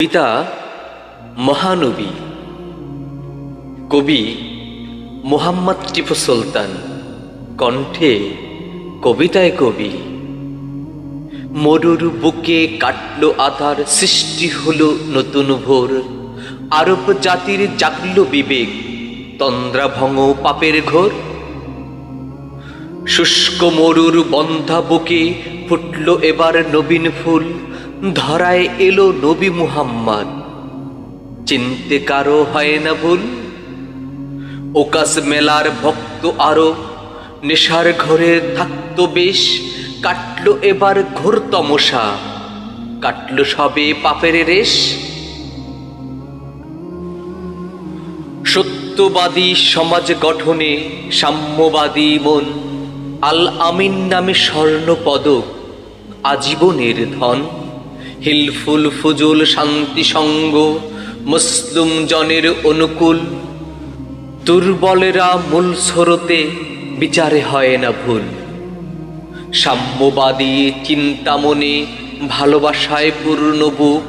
পিতা মহানবী, কবি মোহাম্মদ টিপু সুলতান, কণ্ঠে কবিতায় কবি। মরুর বুকে কাটলো আধার, সৃষ্টি হলো নতুন ভোর। আরব জাতির জাগল বিবেক, তন্দ্রা ভঙ পাপের ঘোর। শুষ্ক মরুর বন্ধা বুকে ফুটল এবার নবীন ফুল। ধরায় এলো নবী মুহাম্মদ। চিনতে কারও হয় না ভুল। ওকাস মেলার ভক্ত আরও, নেশার ঘরে থাকত বেশ, কাটল এবার ঘোর তমসা, কাটল সবে পাপের রেশ। সত্যবাদী সমাজ গঠনে সাম্যবাদী মন, আল আমিন নামে স্বর্ণ পদক আজীবনের ধন। হিলফুল ফুজুল শান্তি সঙ্গ, মুসলুম জনের অনুকূল। দুর্বলেরা মূল স্রোতে বিচারে হয় না ভুল। সাম্যবাদী চিন্তামনে ভালোবাসায় পূর্ণ বুক।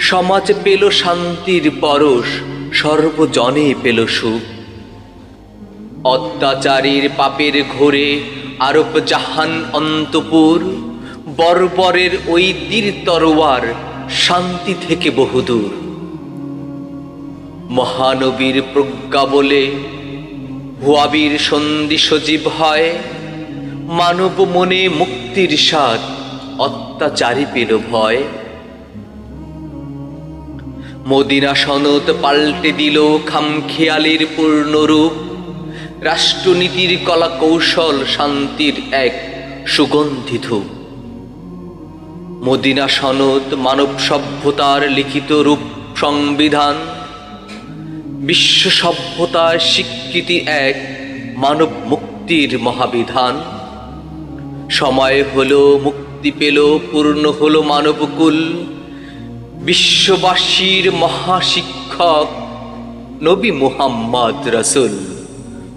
সমাজ পেল শান্তির পরশ, সর্বজনে পেল সুখ। অত্যাচারীর পাপের ঘোরে আরব জাহান অন্তপুর। বর্বরের ওই তীর তরোয়ার শান্তি থেকে বহুদূর। মহানবীর প্রজ্ঞা বলে, হুয়াবির সন্ধি সজীব হয়, মানব মনে মুক্তির স্বাদ অত্যাচারী পেল ভয়। মদিনা সনদ পাল্টে দিল খামখেয়ালির পূর্ণরূপ, রাষ্ট্রনীতির কলা কৌশল শান্তির এক সুগন্ধি ধূপ মদিনা সনদ মানব সভ্যতার লিখিত রূপ সংবিধান। বিশ্ব সভ্যতার স্বীকৃতি এক মানব মুক্তির মহাবিধান। সময় হলো, মুক্তি পেল, পূর্ণ হলো মানবকুল। বিশ্ববাসীর মহাশিক্ষক নবী মুহাম্মদ রসুল।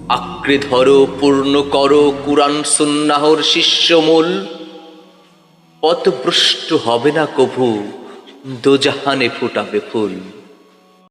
আঁকড়ে ধরো, পূর্ণ করো, কুরআন, সুন্নাহর শিষ্যমূল। পথভ্রষ্ট হবে না কভু দোজাহানে ফুটাবে ফুল।